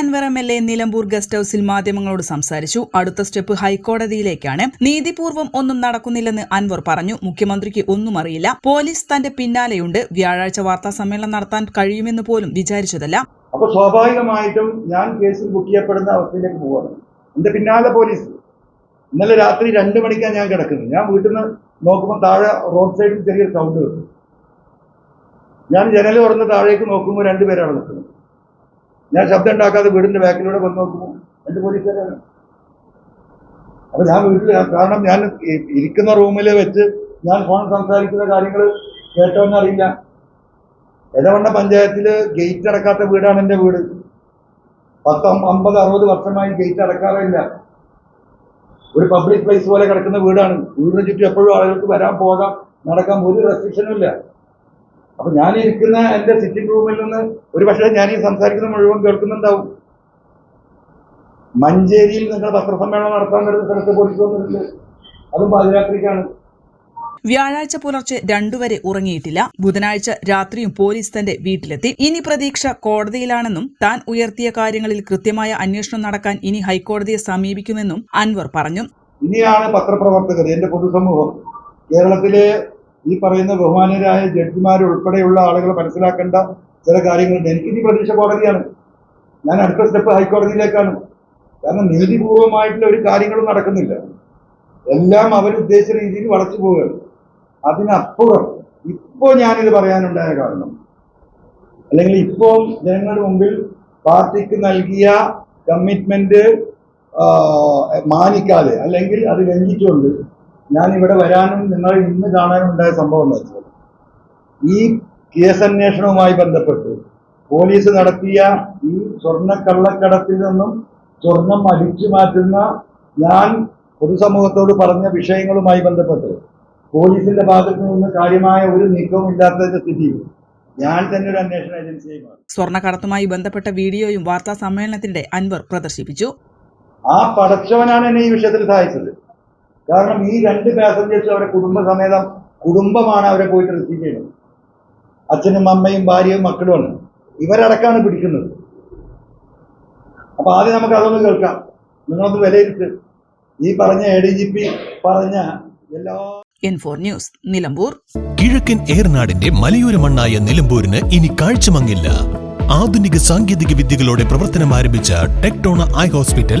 Anwar M L A Nilambur guest ഹൌസിൽ മാധ്യമങ്ങളോട് സംസാരിച്ചു. അടുത്ത സ്റ്റെപ്പ് ഹൈക്കോടതിയിലേക്കാണ്. നീതിപൂർവം ഒന്നും നടക്കുന്നില്ലെന്ന് അൻവർ പറഞ്ഞു. മുഖ്യമന്ത്രിക്ക് ഒന്നും അറിയില്ല. പോലീസ് തന്റെ പിന്നാലെയുണ്ട്. വ്യാഴാഴ്ച വാർത്താ സമ്മേളനം നടത്താൻ കഴിയുമെന്ന് പോലും വിചാരിച്ചതല്ല. അപ്പൊ സ്വാഭാവികമായിട്ടും ഞാൻ കേസിൽ ബുക്ക് ചെയ്യപ്പെടുന്ന അവസ്ഥയിലേക്ക് പോവാണ് എന്റെ പിന്നാലെ പോലീസ്. ഇന്നലെ രാത്രി രണ്ട് മണിക്കാണ് ഞാൻ കിടക്കുന്നത്. ഞാൻ വീട്ടിൽ നിന്ന് നോക്കുമ്പോൾ താഴെ റോഡ് സൈഡിൽ ചെറിയൊരു സൗണ്ട് കിട്ടും. ഞാൻ ജനൽ തുറന്ന് താഴേക്ക് നോക്കുമ്പോൾ രണ്ടുപേരാണ് നിൽക്കുന്നത് ഞാൻ ശബ്ദം ഉണ്ടാക്കാതെ വീടിന്റെ ബാക്കിലൂടെ വന്നു നോക്കുമ്പോൾ രണ്ട് പോലീസുകാരാണ്. അപ്പൊ ഞാൻ വീട്ടിൽ കാരണം ഞാൻ ഇരിക്കുന്ന റൂമിൽ വെച്ച് ഞാൻ ഫോൺ സംസാരിക്കുന്ന കാര്യങ്ങൾ കേട്ടോന്ന് അറിയില്ല. എടവണ്ണ പഞ്ചായത്തിൽ ഗേറ്റ് അടക്കാത്ത വീടാണ് എന്റെ വീട്. പത്ത് അമ്പത് അറുപത് വർഷമായി ഗേറ്റ് അടക്കാറില്ല. ഒരു പബ്ലിക് പ്ലേസ് പോലെ കിടക്കുന്ന വീടാണ്. വീടിന് ചുറ്റും എപ്പോഴും ആളുകൾക്ക് വരാൻ പോകാം നടക്കാൻ ഒരു റെസ്ട്രിക്ഷനും ഇല്ല. അപ്പൊ ഞാൻ ഇരിക്കുന്ന എന്റെ സിറ്റിംഗ് റൂമിൽ നിന്ന് ഒരു പക്ഷേ ഞാൻ ഈ സംസാരിക്കുന്ന മുഴുവൻ കേൾക്കുന്നുണ്ടാവും. മഞ്ചേരിയിൽ നിങ്ങൾ പത്രസമ്മേളനം നടത്താൻ വരുന്ന സ്ഥലത്ത് പോലീസ് വന്നിട്ടുണ്ട്. അതും പാതിരാത്രിക്കാണ്. വ്യാഴാഴ്ച പുലർച്ചെ രണ്ടുവരെ ഉറങ്ങിയിട്ടില്ല. ബുധനാഴ്ച രാത്രിയും പോലീസ് തന്റെ വീട്ടിലെത്തി. ഇനി പ്രതീക്ഷ കോടതിയിലാണെന്നും താൻ ഉയർത്തിയ കാര്യങ്ങളിൽ കൃത്യമായ അന്വേഷണം നടക്കാൻ ഇനി ഹൈക്കോടതിയെ സമീപിക്കുമെന്നും അൻവർ പറഞ്ഞു. ഇനിയാണ് പത്രപ്രവർത്തകർ എന്റെ പൊതുസമൂഹം. കേരളത്തിലെ ഈ പറയുന്ന ബഹുമാനരായ ജഡ്ജിമാർ ഉൾപ്പെടെയുള്ള ആളുകൾ മനസ്സിലാക്കേണ്ട ചില കാര്യങ്ങളുണ്ട്. എനിക്കിനി പ്രതീക്ഷ കോടതിയാണ്. ഞാൻ അടുത്ത സ്റ്റെപ്പ് ഹൈക്കോടതിയിലേക്കാണ്. കാരണം നീതിപൂർവമായിട്ടുള്ള ഒരു കാര്യങ്ങളും നടക്കുന്നില്ല. എല്ലാം അവരുദ്ദേശിച്ച രീതിയിൽ വളച്ചു പോവുകയാണ്. അതിനപ്പുറം ഇപ്പോൾ ഞാനിത് പറയാനുണ്ടായ കാരണം അല്ലെങ്കിൽ ഇപ്പോൾ ജനങ്ങളുടെ മുമ്പിൽ പാർട്ടിക്ക് നൽകിയ കമ്മിറ്റ്മെന്റ് മാനിക്കാതെ അല്ലെങ്കിൽ അത് ലംഘിച്ചുകൊണ്ട് ഞാൻ ഇവിടെ വരാനും നിങ്ങൾ ഇന്ന് കാണാനും ഉണ്ടായ സംഭവം എന്ന് വെച്ചാൽ ഈ കേസന്വേഷണവുമായി ബന്ധപ്പെട്ട് പോലീസ് നടത്തിയ ഈ സ്വർണക്കള്ളക്കടത്തിൽ നിന്നും സ്വർണം അടിച്ചു മാറ്റുന്ന ഞാൻ പൊതുസമൂഹത്തോട് പറഞ്ഞ വിഷയങ്ങളുമായി ബന്ധപ്പെട്ട് പോലീസിന്റെ ഭാഗത്തു നിന്ന് കാര്യമായ ഒരു നീക്കവും ഇല്ലാത്തതിന്റെ സ്ഥിതിയിൽ ഞാൻ തന്നെ ഒരു അന്വേഷണ ഏജൻസിയായി മാറി. സ്വർണക്കടത്തുമായി ബന്ധപ്പെട്ട വീഡിയോയും വാർത്താ സമ്മേളനത്തിന്റെ അൻവർ പ്രദർശിപ്പിച്ചു. ആ പടച്ചവനാണ് എന്നെ ഈ വിഷയത്തിൽ സഹായിച്ചത്. കാരണം ഈ രണ്ട് പാസഞ്ചേഴ്സ് അവരെ കുടുംബസമേതം കുടുംബമാണ് അവരെ പോയിട്ട് റിസീവ് ചെയ്യുന്നത്. അച്ഛനും അമ്മയും ഭാര്യയും മക്കളുമാണ് ഇവരടക്കാണ് പിടിക്കുന്നത്. അപ്പൊ ആദ്യം നമുക്ക് അതൊന്ന് കേൾക്കാം. നിങ്ങളൊന്ന് വിലയിരുത്ത്. ഈ പറഞ്ഞ എ ഡി ജി പി പറഞ്ഞ എല്ലാ എൻഫോർ ന്യൂസ് നിലമ്പൂർ. കിഴക്കൻ ഏർനാടിന്റെ മലയോര മണ്ണായ നിലമ്പൂരിന് ഇനി കാഴ്ചമങ്ങില്ല. ആധുനിക സാങ്കേതിക വിദ്യകളോടെ പ്രവർത്തനം ആരംഭിച്ച ടെക്ടോണ ഐ ഹോസ്പിറ്റൽ